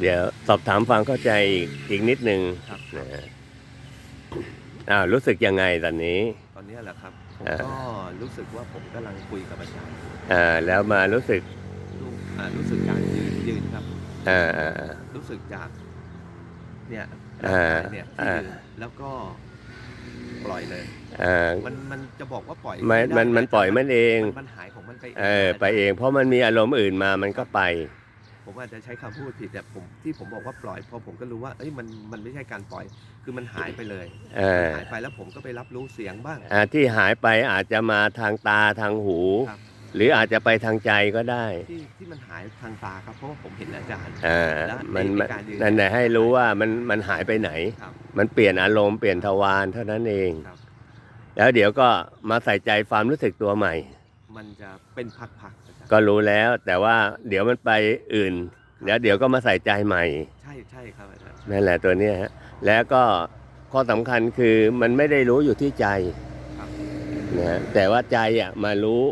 เดี๋ยวสอบถามความเข้าใจอีกอีกนิดนึงครับ นะฮะอ้าวรู้สึกยังไงตอนนี้ ตอนนี้แหละครับ ผมอ่า ก็รู้สึกว่าผมกำลังคุยกับอาจารย์อยู่อ่าแล้วมารู้สึกรู้อ่ารู้สึกการยืนยืนครับ อ่าอ่าอ่า รู้สึกจากเนี่ยอ่าร่างกายเนี่ยที่อ่า ยืนแล้วก็ปล่อยเลย อ่ามันมันจะบอกว่าปล่อยมันไได้มันมันปล่อยมันเอง มันมันหายของมันไปเออไปเองเพราะมันมีอารมณ์อื่นมามันก็ไป ผมอาจจะใช้คำพูดผิดแต่ผมที่ผมบอกว่าปล่อยเพราะผมก็รู้ว่าเอ้ยมันมันไม่ใช่การปล่อย คือมันหายไปเลยเออหายไปแล้วผมก็ไปรับรู้เสียงบ้างอ่าที่หายไปอาจจะมาทางตาทางหูครับหรืออาจจะไปทางใจก็ได้ ที่ที่มันหายทางตาครับเพราะว่าผมเห็นอาจารย์อ่าแล้วมันในมันการยืนนั่นแหละให้รู้ว่ามันมันหายไปไหนครับมันเปลี่ยนอารมณ์เปลี่ยนทวารเท่านั้นเองครับแล้วเดี๋ยวก็มาใส่ใจความรู้สึกตัวใหม่ มันจะเป็นพักๆอาจารย์ ก็รู้แล้ว แต่ว่าเดี๋ยวมันไปอื่น แล้วเดี๋ยวก็มาใส่ใจใหม่ ใช่ใช่ครับอาจารย์นั่นแหละตัวเนี้ยฮะแล้วก็ข้อสำคัญคือมันไม่ได้รู้อยู่ที่ใจครับนะฮะแต่ว่าใจอะมารู้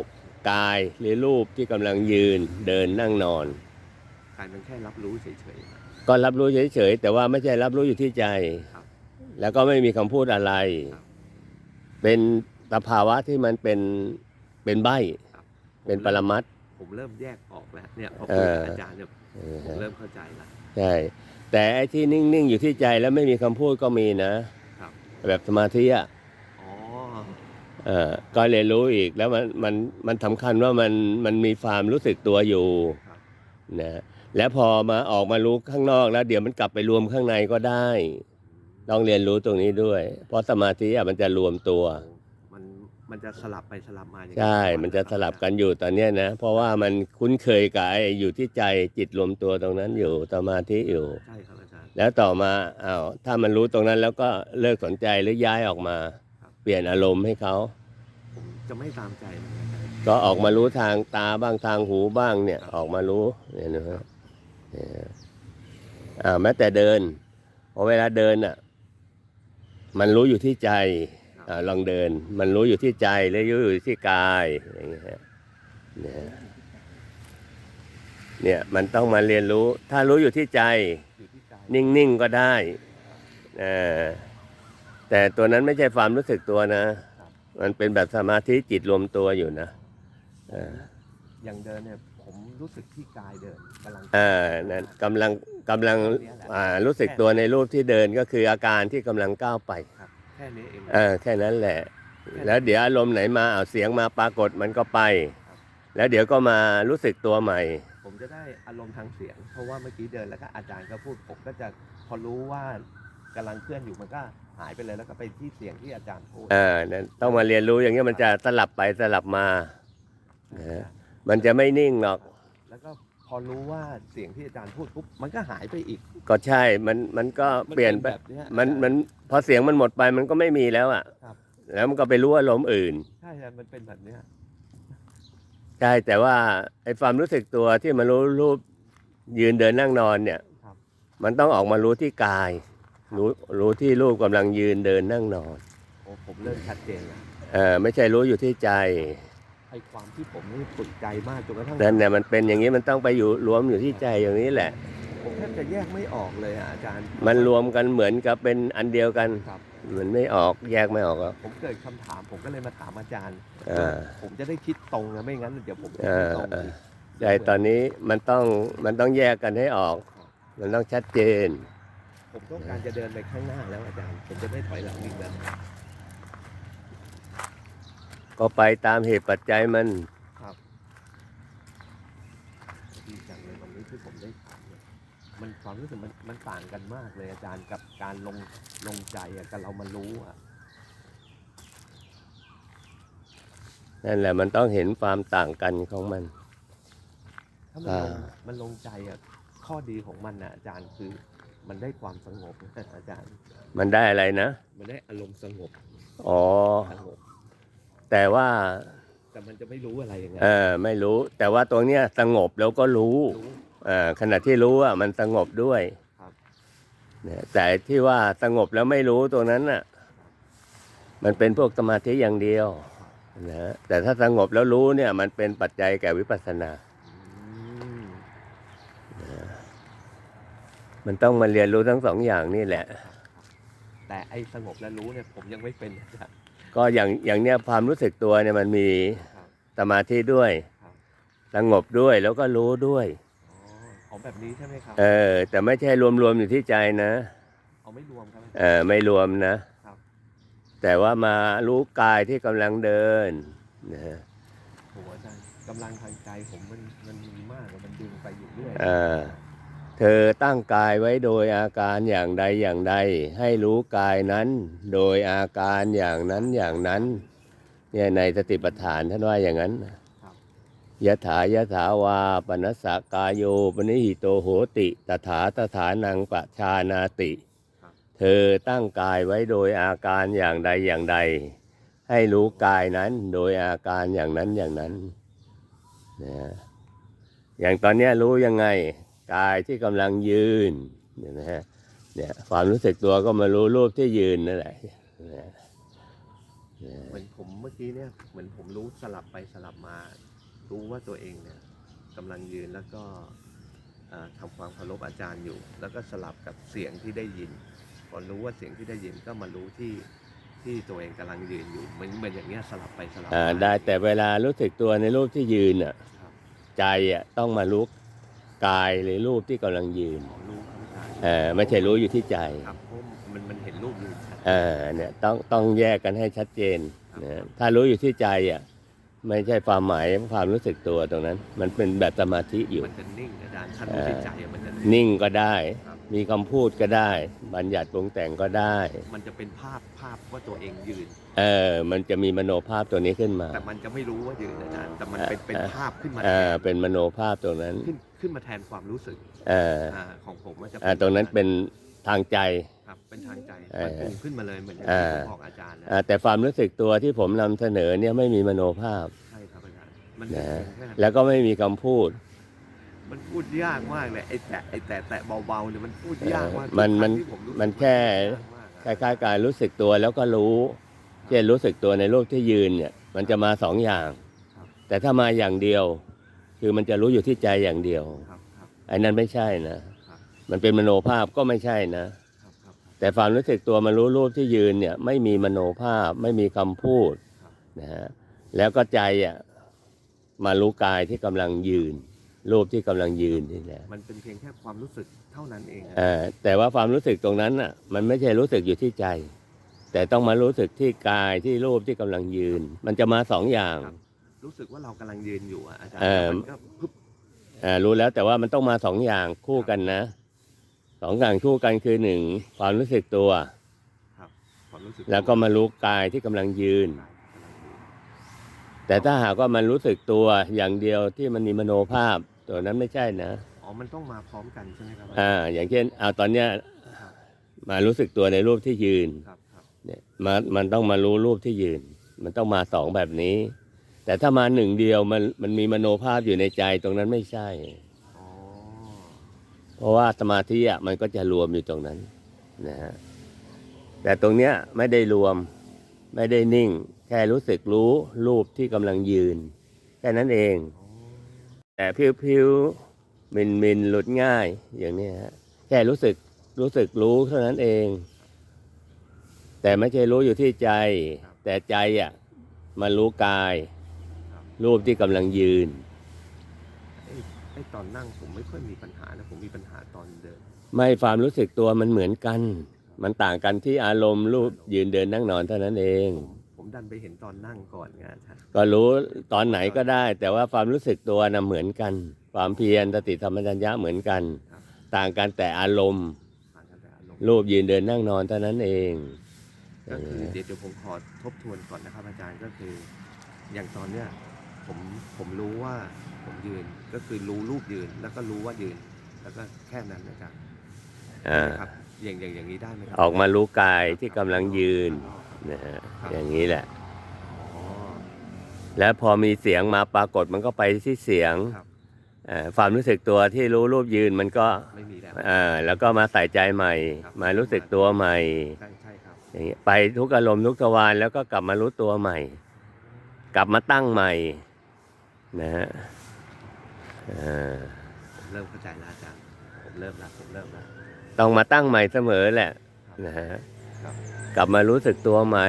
กายหรือรูปที่กำลังยืนเดินนั่งนอนกลายเป็นแค่รับรู้เฉยๆนะก็รับรู้เฉยๆแต่ว่าไม่ใช่รับรู้อยู่ที่ใจ ครับแล้วก็ไม่มีคำพูดอะไร ครับเป็นสภาวะที่มันเป็นเป็นใบครับเป็นปรมัตถ์ ผมเริ่มแยกออกแล้วเนี่ยพอเอคุยอกับอาจารย์เนี่ยเออผมฮะเริ่มเข้าใจแล้วใช่แต่ไอ้ที่นิ่งๆอยู่ที่ใจแล้วไม่มีคำพูดก็มีนะครับแบบสมาธิอะอ๋อเออก็เรียนรู้อีกแล้วมันมันมันสำคัญว่ามันมันมีความรู้สึกตัวอยู่ครับนะแล้วพอมาออกมารู้ข้างนอกแล้ว เดี๋ยวมันกลับไปรวมข้างในก็ได้ ต้องเรียนรู้ตรงนี้ด้วย เพราะสมาธิอะมันจะรวมตัว มันมันจะสลับไปสลับมาอย่างใช่ มันจะสลับกันอยู่ตอนเนี้ยนะ เพราะว่ามันคุ้นเคยกับไอ้อยู่ที่ใจจิตรวมตัวตรงนั้นอยู่สมาธิอยู่ ใช่ครับอาจารย์ แล้วต่อมาอ้าวถ้ามันรู้ตรงนั้นแล้วก็เลิกสนใจหรือย้ายออกมา ครับ เปลี่ยนอารมณ์ให้เขาผมจะไม่ตามใจมันอาจารย์ ก็ออกมารู้ทางตาบ้างทางหูบ้างเนี่ยออกมารู้เนี่ยนะฮะเนี่ยอ่าแม้แต่เดินพอเวลาเดินอะมันรู้อยู่ที่ใจอ่า ลองเดิน มันรู้อยู่ที่ใจหรือรู้อยู่ที่กายอย่างเงี้ยฮะเนี่ยเนี่ยมันต้องมาเรียนรู้ ถ้ารู้อยู่ที่ใจอยู่ที่ใจนิ่งๆก็ได้เออแต่ตัวนั้นไม่ใช่ความรู้สึกตัวนะ มันเป็นแบบสมาธิจิตรวมตัวอยู่นะเอออย่างเดินเนี่ยผมรู้สึกที่กายเดินกำลังเออนั่นกำลังกำลังอ่ารู้สึกตัวในรูปที่เดินก็คืออาการที่กำลังก้าวไปครับ แค่นี้เอง เออแค่นั้นแหละ แล้วเดี๋ยวอารมณ์ไหนมาเอาเสียงมาปรากฏมันก็ไป แล้วเดี๋ยวก็มารู้สึกตัวใหม่ ผมจะได้อารมณ์ทางเสียง เพราะว่าเมื่อกี้เดินแล้วก็อาจารย์ก็พูดผมก็จะพอรู้ว่ากำลังเคลื่อนอยู่มันก็หายไปเลยแล้วก็ไปที่เสียงที่อาจารย์พูดเออนั่นต้องมาเรียนรู้อย่างเงี้ยมันจะสลับไปสลับมานะฮะมันจะไม่นิ่งหรอก แล้วก็ พอรู้ว่าเสียงที่อาจารย์พูดปุ๊บมันก็หายไปอีกก็ใช่ มันมันก็มัเปลี่ยนไป แบบเนี้ยมันมันพอเสียงมันหมดไปมันก็ไม่มีแล้วอะ ครับแล้วมันก็ไปรู้อารมณ์อื่น ใช่ครับมันเป็นแบบเนี้ยใช่แต่ว่าไอ้ความรู้สึกตัวที่มันรู้รูปยืนเดินนั่งนอนเนี่ยครับมันต้องออกมารู้ที่กาย รู้รู้ที่รูปกำลังยืนเดินนั่งนอน โอ้ผมเริ่มชัดเจนแล้วเออไม่ใช่รู้อยู่ที่ใจ ไอ้ความที่ผมนี่ฝึกใจมากจนกระทั่งนั่นเนี่ยมันเป็นอย่างนี้มันต้องไปอยู่รวมอยู่ที่ใจอย่างนี้แหละ ผมแทบจะแยกไม่ออกเลยอะอาจารย์ มันรวมกันเหมือนกับเป็นอันเดียวกันครับ มันไม่ออกแยกไม่ออกหรอก ผมเกิดคำถามผมก็เลยมาถามอาจารย์ อ่า ผมจะได้คิดตรงนะไม่งั้นเดี๋ยวผมคิดเอไม่อตรงเอออีกใช่ตอนนี้มันต้องมันต้องแยกกันให้ออก มันต้องชัดเจน ผมต้องการจะเดินไปข้างหน้าแล้วอาจารย์ ผมจะไม่ถอยหลังอีกแล้ว ก็ไปตามเหตุปัจจัยมันครับดีจังเลยวันนี้ที่ผมได้ถามเนี่ยมันความรู้สึกมันมันต่างกันมากเลยอาจารย์กับการลงลงใจอะกับเรามารู้อะนั่นแหละมันต้องเห็นความต่างกันของมัน ถ้ามันลงอ่า มันลงใจอะข้อดีของมันอะอาจารย์คือมันได้ความสงบนะอาจารย์ มันได้อะไรนะ มันได้อารมณ์สงบอ๋อ สงบ แต่ว่าแต่มันจะไม่รู้อะไรอย่างเงี้ยเออไม่รู้ แต่ว่าตรงเนี้ยสงบแล้วก็รู้รู้ เออขณะที่รู้อะมันสงบด้วยครับ เนี่ยแต่ที่ว่าสงบแล้วไม่รู้ตรงนั้นน่ะ มันเป็นพวกสมาธิอย่างเดียวนะแต่ถ้าสงบแล้วรู้เนี่ย มันเป็นปัจจัยแก่วิปัสสนา อืมมันต้องมาเรียนรู้ทั้งสองอย่างนี่แหละ แต่ไอ้สงบและรู้เนี่ยผมยังไม่เป็นอาจารย์ ก็อย่างอย่างเนี้ยความรู้สึกตัวเนี่ยมันมีครับสมาธิด้วยครับสงบด้วยแล้วก็รู้ด้วยอ๋อเอาแบบนี้ใช่ไหมครับเออแต่ไม่ใช่รวมๆอยู่ที่ใจนะเอาไม่รวมครับเออไม่รวมนะครับแต่แต่ว่ามารู้กายที่กำลังเดินนะฮะโหอาจารย์กำลังทางใจผมมันมันมีมากอะมันดึงไปอยู่เรื่อยเออ เธอตั้งกายไว้โดยอาการอย่างใดอย่างใด ให้รู้กายนั้น โดยอาการอย่างนั้นอย่างนั้นเนี่ยในสติปัฏฐานท่านว่าอย่างนั้นครับยะถายะถาวาปนัสสะกายโยปนิหิโตโหติตถาตถานังปะชานาติครับเธอตั้งกายไว้โดยอาการอย่างใดอย่างใด ให้รู้กายนั้นโดยอาการอย่างนั้นอย่างนั้นนะอย่างตอนเนี้ยรู้ยังไง กายที่กำลังยืนเนี่ยนะฮะเนี่ยความรู้สึกตัวก็มารู้รูปที่ยืนนั่นแหละนะเหมือนผมเมื่อกี้เนี่ยเหมือนผมรู้สลับไปสลับมา รู้ว่าตัวเองเนี่ยกำลังยืนแล้วก็เอ่อทำความเคารพอาจารย์อยู่ แล้วก็สลับกับเสียงที่ได้ยินพอรู้ว่าเสียงที่ได้ยินก็มารู้ที่ที่ตัวเองกำลังยืนอยู่เหมือนเหมือนอย่างเงี้ยสลับไปสลับอ่ามาได้แต่เวลารู้สึกตัวในรูปที่ยืนอะครับใจอะต้องมารู้ กายหรือรูปที่กำลังยืนขอรู้ครับอาจารย์เออไม่ใช่รู้อยู่ที่ใจครับเพราะมันมันเห็นรูปยืนชัดเออเนี่ยต้องต้องแยกกันให้ชัดเจนนะถ้ารู้อยู่ที่ใจอะไม่ใช่ความหมายความรู้สึกตัวตรงนั้น มันเป็นแบบสมาธิอยู่มันจะนิ่งอาจารย์ถ้ารู้ที่ใจอะมันจะนิ่งก็ได้ ครับ มีคำพูดก็ได้ บัญญัติปรุงแต่งก็ได้ มันจะเป็นภาพภาพว่าตัวเองยืน เออ มันจะมีมโนภาพตัวนี้ขึ้นมา แต่มันจะไม่รู้ว่ายืนอาจารย์แต่มันเป็นเป็นเอ่อภาพขึ้นมาเอแทอนเป็นมโนภาพตรงนั้น ขึ้นขึ้นมาแทนความรู้สึกเอออ่าของผมมันจะอ่าตรงนั้นเป็นทางใจ ครับเป็นทางใจเอมันอปรุงขึ้นมาเลยเหมือนอย่างเอที่อผมบอกอาจารย์นะอ่าแต่ความรู้สึกตัวที่ผมนำเสนอเนี่ยไม่มีมโนภาพ ใช่ครับอาจารย์มันนะเป็นแค่แล้วก็ไม่มีคำพูด มันพูดยากมากเลยไอ้แตะไอ้แตะแตะเบาๆเนี่ยมันพูดยากมากเออมันทุกรั้งมันที่ผรู้สึกมันแค่ยากมากคอะล้ายๆการรู้สึกตัวแล้วก็รู้เช่นรู้สึกตัวในรูปที่ยืนเนี่ย มันจะมาสองอย่างครับแต่ถ้ามาอย่างเดียว คือมันจะรู้อยู่ที่ใจอย่างเดียวครับครับไอ้นั้นไม่ใช่นะ ครับมันเป็นมโนภาพก็ไม่ใช่นะ ครับครับแต่ความรู้สึกตัวมารู้รูปที่ยืนเนี่ยไม่มีมโนภาพไม่มีคำพูดนะฮะแล้วก็ใจอะมารู้กายที่กำลังยืน รูปที่กำลังยืนนี่แหละมันเป็นเพียงแค่ความรู้สึกเท่านั้นเองอะเอ่อแต่ว่าความรู้สึกตรงนั้นน่ะมันไม่ใช่รู้สึกอยู่ที่ใจ แต่ต้องมารู้สึกที่กายที่รูปที่กำลังยืน มันจะมาสองอย่าง รู้สึกว่าเรากำลังยืนอยู่อะอาจารย์เออมันก็ปึ๊บอ่ารู้แล้วแต่ว่ามันต้องมาสองอย่างคู่กันนะสองอย่างคู่กันคือหนึ่งความรู้สึกตัวครับความรู้สึกแล้วก็มารู้กายที่กำลังยืน กายกำลังยืน แต่ถ้าหากว่ามันรู้สึกตัวอย่างเดียวที่มันมีมโนภาพ ตัวนั้นไม่ใช่นะอ๋อ มันต้องมาพร้อมกันใช่ไหมครับอ่าอย่างเช่นเอาตอนเนี้ยครับมารู้สึกตัวในรูปที่ยืนครับครับเนี่ยมามันต้องมารู้รูปที่ยืน มันต้องมาสองแบบนี้ แต่ถ้ามาหนึ่งเดียวมันมันมีมโนภาพอยู่ในใจตรงนั้นไม่ใช่ อ๋อเพราะว่าสมาธิอะมันก็จะรวมอยู่ตรงนั้นนะฮะแต่ตรงเนี้ยไม่ได้รวม ไม่ได้นิ่ง แค่รู้สึกรู้รูปที่กำลังยืน แค่นั้นเองอ๋อแต่พิ้วๆมินมินๆหลุดง่ายอย่างเนี้ยฮะแค่รู้สึกรู้สึกรู้เท่านั้นเอง แต่ไม่ใช่รู้อยู่ที่ใจ แต่ใจอะมารู้กายครับรูปที่กำลังยืนไอ้ไอ้ตอนนั่งผมไม่ค่อยมีปัญหานะผมมีปัญหาตอนเดิน ไม่ความรู้สึกตัวมันเหมือนกัน มันต่างกันที่อารมณ์รูปยืนเดินนั่งนอนเท่านั้นเองผมผมดันไปเห็นตอนนั่งก่อนไงอาจารย์ก็รู้ตอนไหนก็ได้ แต่ว่าความรู้สึกตัวนะเหมือนกัน ความเพียรสติธรรมจัญญะเหมือนกัน ต่างกันแต่อารมณ์ ต่างกันแต่อารมณ์รูปยืนเดินนั่งนอนเท่านั้นเอง ก็คือเดี๋ยวเดี๋ยวผมขอทบทวนก่อนนะครับ อาจารย์ก็คือ อย่างตอนเนี้ยผมผมรู้ว่าผมยืนก็คือรู้รูปยืนแล้วก็รู้ว่ายืน แล้วก็แค่นั้นนะครับอ่าครับ อย่างอย่างอย่างนี้ได้ไหมครัออกมารู้กายที่กำลังยืนอ๋อนะฮะอย่างนี้แหละ อ๋อ แล้วพอมีเสียงมาปรากฏมันก็ไปที่เสียงครับอ่าความรู้สึกตัวที่รู้รูปยืนมันก็ไม่มีแล้วอ่าแล้วก็มาใส่ใจใหม่ ครับ มารู้สึกตัวใหม่ใช่ใช่ครับอย่างเงี้ยไปทุกอารมณ์ทุกทวารแล้วก็กลับมารู้ตัวใหม่ กลับมาตั้งใหม่นะฮะอ่าผมเริ่มเข้าใจแล้วอาจารย์ผมเริ่มแล้วผมเริ่มแล้ว ต้องมาตั้งใหม่เสมอแหละนะฮะครับกลับมารู้สึกตัวใหม่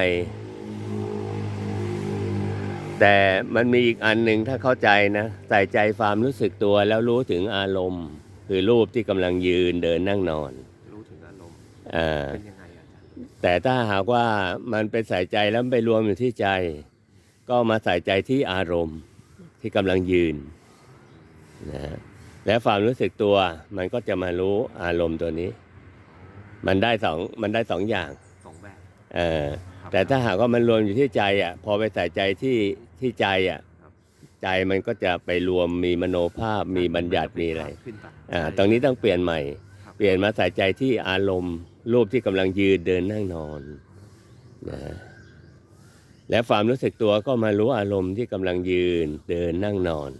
แต่มันมีอีกอันหนึ่งถ้าเข้าใจนะ ใส่ใจความรู้สึกตัวแล้วรู้ถึงอารมณ์ คือรูปที่กำลังยืนเดินนั่งนอน รู้ถึงอารมณ์อ่าเป็นยังไงอาจารย์แต่ถ้าหากว่ามันไปใส่ใจแล้วมันไปรวมอยู่ที่ใจ ก็มาใส่ใจที่อารมณ์ที่กำลังยืนนะฮะ และความรู้สึกตัวมันก็จะมารู้อารมณ์ตัวนี้ มันได้สองมันได้สองอย่างสองแบบเออครับแต่ถ้าหากว่ามันรวมอยู่ที่ใจอะพอไปใส่ใจที่ที่ใจอะครับใจมันก็จะไปรวมมีมโนภาพมีบัญญัติมีอะไรขึ้นไปอ่าตรงนี้ต้องเปลี่ยนใหม่ครับเปลี่ยนมาใส่ใจที่อารมณ์ รูปที่กำลังยืนเดินนั่งนอนนะและความรู้สึกตัวก็มารู้อารมณ์ที่กำลังยืนเดินนั่งนอน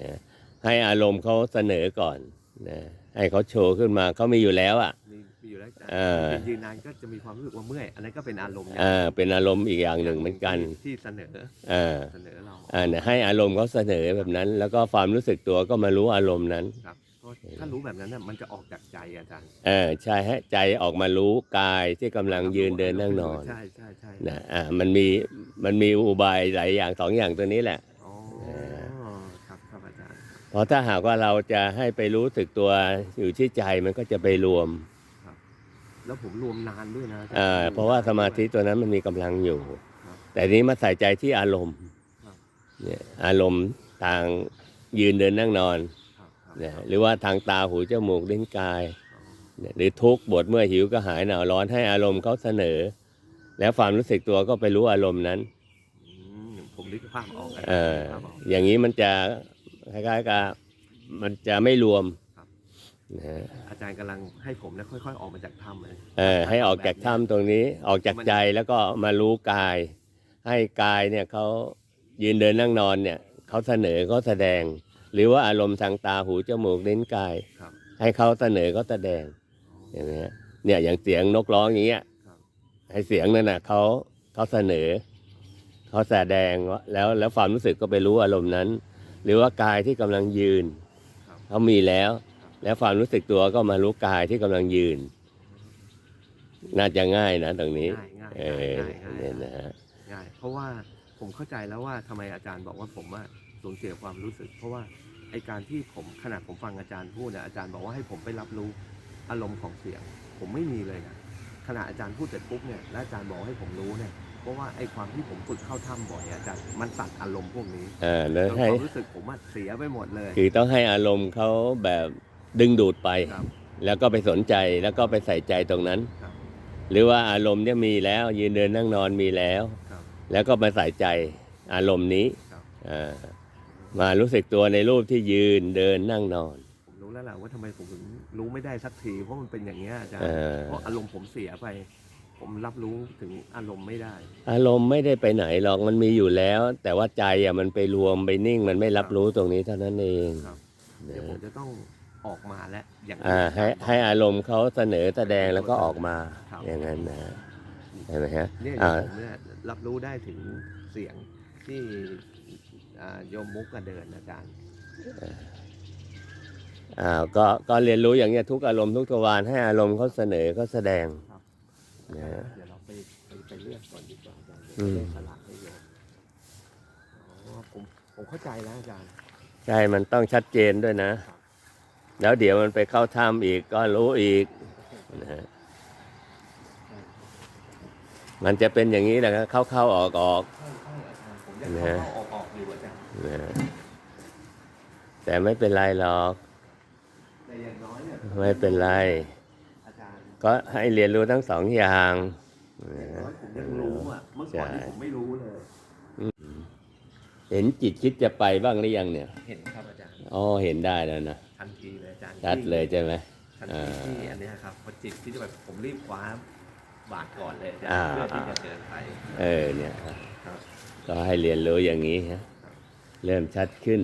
นะ ให้อารมณ์เขาเสนอก่อนนะให้เขาโชว์ขึ้นมาเขามีอยู่แล้วอะ มีมีอยู่แล้วอาจารย์เออยืนยืนนานก็จะมีความรู้สึกว่าเมื่อยอันนั้นก็เป็นอารมณ์อย่างอ่าเป็นอารมณ์อีกอย่างหนึ่งเหมือนกันที่ที่เสนออ่าเสนอเราอ่าเนี่ยให้อารมณ์เขาเสนอแบบนั้น แล้วก็ความรู้สึกตัวก็มารู้อารมณ์นั้น ครับเพราะถ้ารู้แบบนั้นน่ะมันจะออกจากใจอาจารย์เออใช่ให้ใจออกมารู้กายที่กำลังยืนเดินนั่งนอนใช่ใช่ใช่นะอ่ามันมีมันมีอุบายหลายอย่างสองอย่างตัวนี้แหละ อ๋อครับครับอาจารย์ เพราะถ้าหากว่าเราจะให้ไปรู้สึกตัวอยู่ที่ใจมันก็จะไปรวมแล้วผมรวมนานด้วยนะอาจารย์อ่าเพราะว่าสมาธิตัวนั้นมันมีกำลังอยู่ครับแต่นี้มาใส่ใจที่อารมณ์ครับเนี่ยอารมณ์ทางยืนเดินนั่งนอนครับครับเนี่ยหรือว่าทางตาหูจมูกลิ้นกายอ๋อเนี่ยหรือทุกข์บทเมื่อหิวก็หายหนาวร้อนให้อารมณ์เขาเสนอ แล้วความรู้สึกตัวก็ไปรู้อารมณ์นั้นอืมผมนึกภาพออกอาจารย์เออนึกภาพออกอย่างนี้มันจะ คล้ายๆกับมันจะไม่รวมครับนะฮะอาจารย์กำลังให้ผมเนะค่อยๆ ออกมาจากถ้ำเลยเออให้ออกจากถ้ำตรงนี้ออกจากใจแล้วก็มารู้กาย ให้กายเนี่ยเขายืนเดินนั่งนอนเนี่ยเขาเสนอเขาแสดง หรือว่าอารมณ์ทางตาหูจมูกลิ้นกาย ครับ ให้เขาเสนอเขาแสดงเห็นไหมฮะเนี่ยอย่างเสียงนกร้องอย่างเงี้ยครับให้เสียงนั่นน่ะเขาเขาเสนอเขาแสดงว่าแล้วแล้วความรู้สึกก็ไปรู้อารมณ์นั้น หรือว่ากายที่กำลังยืนครับเขามีแล้ว แล้วความรู้สึกตัวก็มารู้กายที่กำลังยืน น่าจะง่ายนะตรงนี้ง่ายง่ายเอง่ายอง่ายง่ายเนี่ยนะฮะง่ายเพราะว่าผมเข้าใจแล้วว่าทำไมอาจารย์บอกว่าผมว่าสูญเสียความรู้สึก เพราะว่าไอการที่ผมขนาดผมฟังอาจารย์พูดเนี่ยอาจารย์บอกว่าให้ผมไปรับรู้อารมณ์ของเสียง ผมไม่มีเลยนะขณะอาจารย์พูดเสร็จปุ๊บเนี่ยและอาจารย์บอกให้ผมรู้เนี่ย เพราะว่าไอความที่ผมฝึกเข้าถ้ำบ่อยอะอาจารย์มันตัดอารมณ์พวกนี้เออแล้วแล้วให้ความรู้สึกผมอะเสียไปหมดเลย คือต้องให้อารมณ์เขาแบบดึงดูดไป ครับแล้วก็ไปสนใจแล้วก็ไปใส่ใจตรงนั้น ครับ หรือว่าอารมณ์เนี่ยมีแล้วยืนเดินนั่งนอนมีแล้ว ครับ แล้วก็มาใส่ใจอารมณ์นี้ครับ อ่ามารู้สึกตัวในรูปที่ยืนเดินนั่งนอนผมรู้แล้วแหละว่าทำไมผมถึงรู้ไม่ได้สักทีเพราะมันเป็นอย่างนี้ยอาจารเอย์อเพราะอารมณ์ผมเสียไป ผมรับรู้ถึงอารมณ์ไม่ได้ อารมณ์ไม่ได้ไปไหนหรอกมันมีอยู่แล้ว แต่ว่าใจอะมันไปรวมไปนิ่งมันไม่รับรู้ตรงนี้เท่านั้นเองครับเดี๋ยวผมจะต้องออกมาแล้วอย่างที่อ่าให้อาจารย์บอกให้อารมณ์เขาเสนอแสดงแล้วก็ออกมาครับอย่างนั้นนะเห็นไหมฮะเนี่ยอ่าผมเนี่ยรับรู้ได้ถึงเสียงที่อ่าโยมมุกกระเดินอาจารย์อ่าก็ก็เรียนรู้อย่างเงี้ยทุกอารมณ์ทุกทวารให้อารมณ์เขาเสนอเขาแสดง นะฮะเดี๋ยวเราไปไปไปเลือกก่อนดีกว่าอาจารย์อืมเดี๋ยวจะได้สลักให้โยมอ๋อผมผมเข้าใจแล้วอาจารย์ใช่ มันต้องชัดเจนด้วยนะครับแล้วเดี๋ยวมันไปเข้าถ้ำอีกก็รู้อีกนะฮะมันจะเป็นอย่างนี้แหละครับเข้าเข้าออกออกใช่ใช่อาจารย์ผมยังนะเข้าฮะเข้าออกออกอยู่อาจารย์นะฮะแต่ไม่เป็นไรหรอก แต่อย่างน้อยเนี่ยไม่เป็นไรอาจารย์ ก็ให้เรียนรู้ทั้งสองอย่างอย่างนะน้อยผมยังรู้อะเมื่อก่อนที่ผมไม่รู้เลย เห็นจิตคิดจะไปบ้างหรือยังเนี่ย เห็นครับอาจารย์อ๋อเห็นได้แล้วนะทันทีเลยอาจารย์ชัดเลยใช่ไหมทันทีที่อันเนี้ยครับพอจิตที่จะแบบผมรีบคว้าบาทก่อนเลยอาจารอ่าย์เพื่อที่จะเดินไปเออเนี่ยครับก็ให้เรียนรู้อย่างนี้ฮะเริ่มชัดขึ้น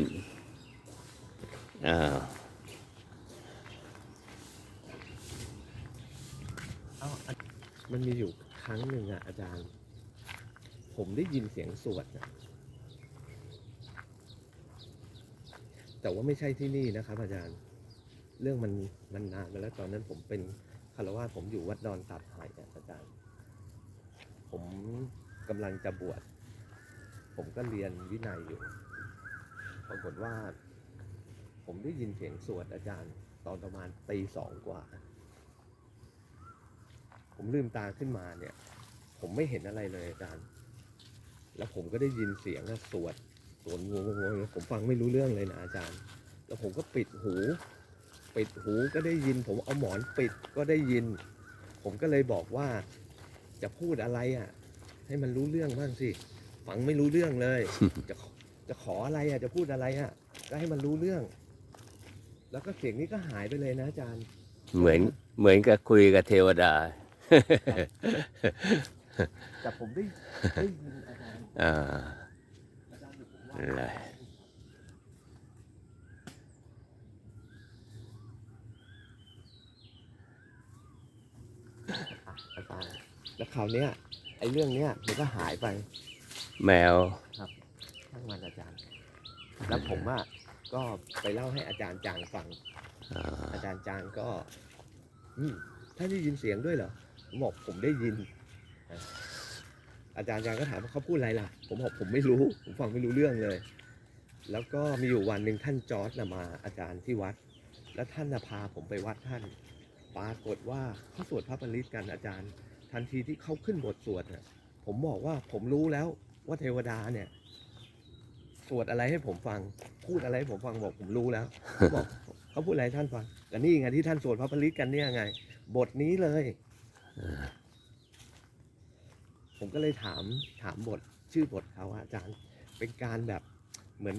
อ้าว เอ้าอามันมีอยู่ครั้งหนึ่งอะอาจารย์ ผมได้ยินเสียงสวดอะแต่ว่าไม่ใช่ที่นี่นะครับ อาจารย์ เรื่องมันมันนานมาแล้วตอนนั้นผมเป็นคารวาสถ์ผมอยู่วัดดอนตัดไผ่อะอาจารย์ ผมกำลังจะบวชผมก็เรียนวินัยอยู่ปรากฏว่า ผมได้ยินเสียงสวดอาจารย์ ตอนประมาณตีสองกว่า ผมลืมตาขึ้นมาเนี่ย ผมไม่เห็นอะไรเลยอาจารย์ แล้วผมก็ได้ยินเสียงสวดสวดงูงูงูผมฟังไม่รู้เรื่องเลยนะอาจารย์ แล้วผมก็ปิดหู ปิดหูก็ได้ยิน ผมเอาหมอนปิดก็ได้ยิน ผมก็เลยบอกว่าจะพูดอะไรอะ ให้มันรู้เรื่องบ้างสิฟังไม่รู้เรื่องเลย จะจะขออะไรอะจะพูดอะไรอะก็ให้มันรู้เรื่อง แล้วก็เสียงนี้ก็หายไปเลยนะอาจารย์ เหมือนเหมือนกับคุยกับเทวดา แต่ผมได้ได้ยินอาจารย์อ่าอาจารย์เดี๋ยวผมว่าอะไรอะอาจารย์แล้วคราวเนี้ยไอ้เรื่องเนี้ยมันก็หายไป แมวทั้งวันอาจารย์ แล้วผมอะก็ไปเล่าให้อาจารย์จางฟังอ่าอาจารย์จางก็ อืมท่านได้ยินเสียงด้วยเหรอผม บอกผมได้ยิน อาจารย์จางก็ถามว่าเขาพูดอะไรล่ะ ผมบอกผมไม่รู้ ผมฟังไม่รู้เรื่องเลย แล้วก็มีอยู่วันหนึ่งท่านจอร์ดนะมาอาจารย์ที่วัด แล้วท่านนะพาผมไปวัดท่าน ปรากฏว่าเขาสวดพระปริตกันอาจารย์ ทันทีที่เขาขึ้นบทสวดน่ะผมบอกว่าผมรู้แล้วว่าเทวดาเนี่ยสวดอะไรให้ผมฟัง พูดอะไรให้ผมฟังบอกผมรู้แล้วบอกเขาพูดอะไรท่านฟังก็นี่ไงที่ท่านสวดพระปริตกันเนี่ยไง บทนี้เลย ผมก็เลยถามถามบทชื่อบทเขาอะอาจารย์เป็นการแบบเหมือน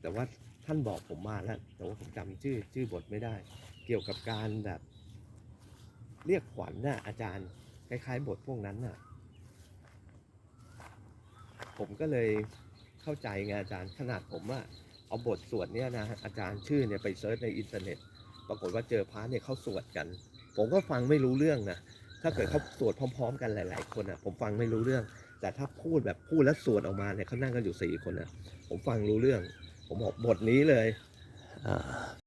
แต่ว่าท่านบอกผมมาแล้วแต่ว่าผมจำชื่อชื่อบทไม่ได้ เกี่ยวกับการแบบ เรียกขวัญน่ะอาจารย์คล้ายๆ บทพวกนั้นน่ะ ผมก็เลยเข้าใจไงอาจารย์ขนาดผมอะเอาบทสวดเนี่ยนะอาจารย์ชื่อเนี่ยไปเซิร์ชในอินเทอร์เน็ต ปรากฏว่าเจอพระเนี่ยเขาสวดกัน ผมก็ฟังไม่รู้เรื่องนะ ถ้าเกิดเขาสวดพร้อม ๆ กันหลาย ๆ คนอะ ผมฟังไม่รู้เรื่อง แต่ถ้าพูดแบบพูดแล้วสวดออกมาเนี่ยเขานั่งกันอยู่สี่คนอะ ผมฟังรู้เรื่อง ผมบอกบทนี้เลยอ่า